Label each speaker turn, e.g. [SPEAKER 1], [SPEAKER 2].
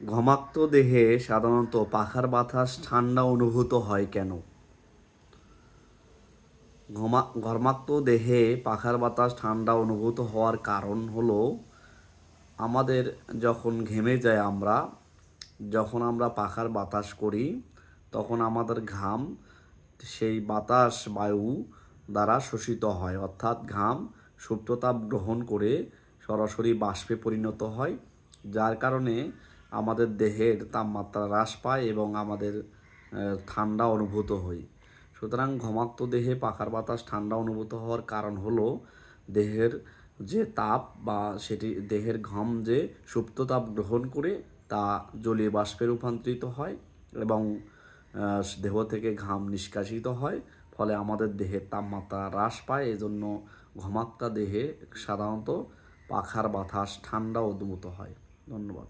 [SPEAKER 1] ঘমাক্ত দেহে সাধারণত পাখার বাতাস ঠান্ডা অনুভূত হয় কেন? ঘমা, ঘর্মাক্ত দেহে পাখার বাতাস ঠান্ডা অনুভূত হওয়ার কারণ হলো আমাদের যখন ঘেমে যায় আমরা, যখন আমরা পাখার বাতাস করি, তখন আমাদের ঘাম, সেই বাতাস, বায়ু দ্বারা শোষিত হয়। অর্থাৎ ঘাম সুপ্ততাপ গ্রহণ করে সরাসরি বাষ্পে পরিণত হয়, যার কারণে আমাদের দেহের তাপমাত্রা হ্রাস পায় এবং আমাদের ঠান্ডা অনুভূত হই সুতরাং ঘমাক্ত দেহে পাখার বাতাস ঠান্ডা অনুভূত হওয়ার কারণ হলো দেহের যে তাপ বা সেটি, দেহের ঘাম যে সুপ্ত তাপ গ্রহণ করে তা জলীয় বাষ্পে রূপান্তরিত হয় এবং দেহ থেকে ঘাম নিষ্কাশিত হয়, ফলে আমাদের দেহের তাপমাত্রা হ্রাস পায়। এজন্য ঘমাক্তা দেহে সাধারণত পাখার বাতাস ঠান্ডা অনুভূত হয়। ধন্যবাদ।